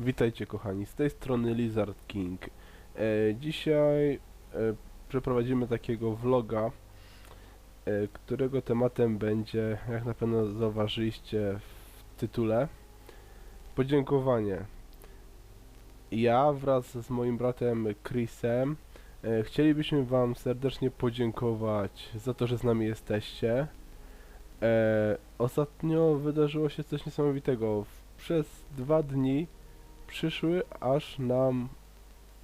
Witajcie kochani, z tej strony Lizard King. E, dzisiaj e, przeprowadzimy takiego vloga, e, którego tematem będzie, jak na pewno zauważyliście w tytule, podziękowanie. Ja wraz z moim bratem Chrisem e, chcielibyśmy wam serdecznie podziękować za to, że z nami jesteście. E, ostatnio wydarzyło się coś niesamowitego. Przez dwa dni przyszły aż nam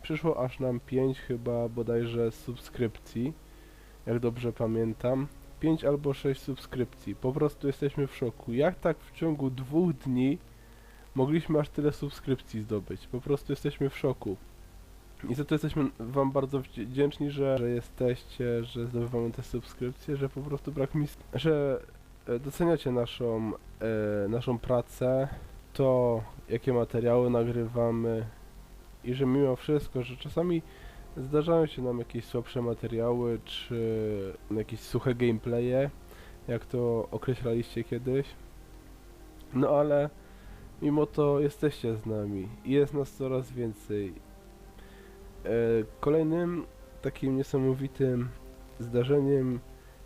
przyszło aż nam 5 chyba bodajże subskrypcji jak dobrze pamiętam. 5 albo 6 subskrypcji. Po prostu jesteśmy w szoku. Jak tak w ciągu dwóch dni mogliśmy aż tyle subskrypcji zdobyć? Po prostu jesteśmy w szoku. I za to jesteśmy wam bardzo wdzięczni, że, że jesteście, że zdobywamy te subskrypcje, że po prostu brak mi, że e, doceniacie naszą, e, naszą pracę, to jakie materiały nagrywamy i że mimo wszystko, że czasami zdarzają się nam jakieś słabsze materiały czy jakieś suche gameplaye, jak to określaliście kiedyś. No ale mimo to jesteście z nami i jest nas coraz więcej. E, kolejnym takim niesamowitym zdarzeniem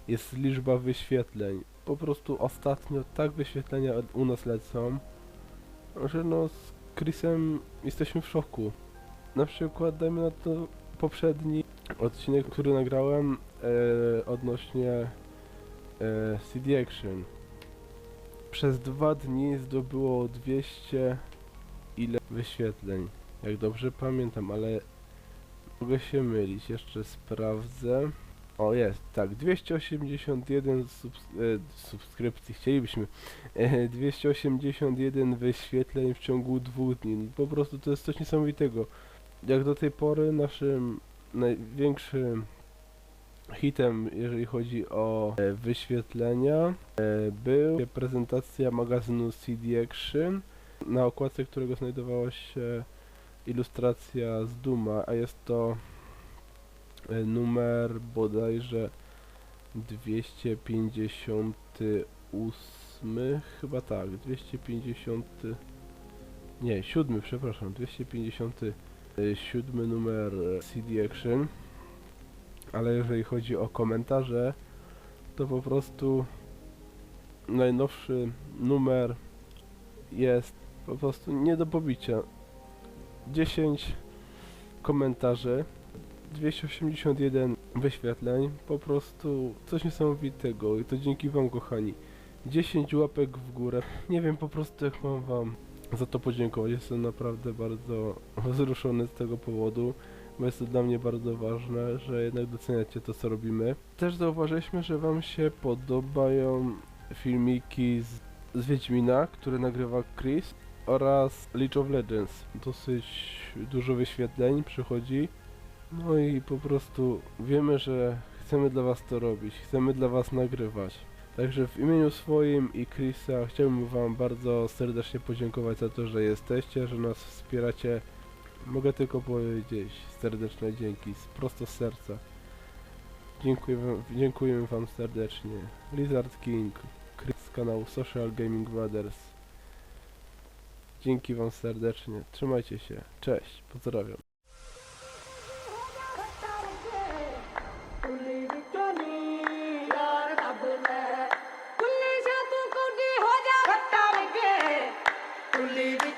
jest liczba wyświetleń. Po prostu ostatnio tak wyświetlenia u nas lecą, że no z Chrisem jesteśmy w szoku. Na przykład dajmy na to poprzedni odcinek, który nagrałem e, odnośnie e, CD Action. Przez dwa dni zdobyło 200 ile wyświetleń. Jak dobrze pamiętam, ale mogę się mylić. Jeszcze sprawdzę. O jest, tak, 281 subs e, subskrypcji chcielibyśmy. E, 281 wyświetleń w ciągu dwóch dni. No, Po prostu to jest coś niesamowitego. Jak do tej pory naszym największym hitem, jeżeli chodzi o e, wyświetlenia, e, był prezentacja magazynu CD Action, na okładce którego znajdowała się ilustracja z Duma, a jest to numer bodajże 258 chyba tak, 250 nie, 7, przepraszam, 257 numer e, CD Action. Ale jeżeli chodzi o komentarze to po prostu najnowszy numer jest po prostu nie do pobicia. 10 komentarzy 281 wyświetleń, po prostu coś niesamowitego i to dzięki wam kochani. 10 łapek w górę. Nie wiem po prostu jak mam wam za to podziękować. Jestem naprawdę bardzo wzruszony z tego powodu, bo jest to dla mnie bardzo ważne, że jednak doceniacie to co robimy. Też zauważyliśmy, że wam się podobają filmiki z, z Wiedźmina, które nagrywa Chris oraz League of Legends. Dosyć dużo wyświetleń przychodzi. No i po prostu wiemy, że chcemy dla was to robić, chcemy dla was nagrywać. Także w imieniu swoim i Chrisa chciałbym wam bardzo serdecznie podziękować za to, że jesteście, że nas wspieracie. Mogę tylko powiedzieć serdeczne dzięki, prosto z serca. Dziękuję dziękujemy wam serdecznie. Lizard King, Chris z kanału Social Gaming Brothers. Dzięki wam serdecznie. Trzymajcie się. Cześć. Pozdrawiam. believe it.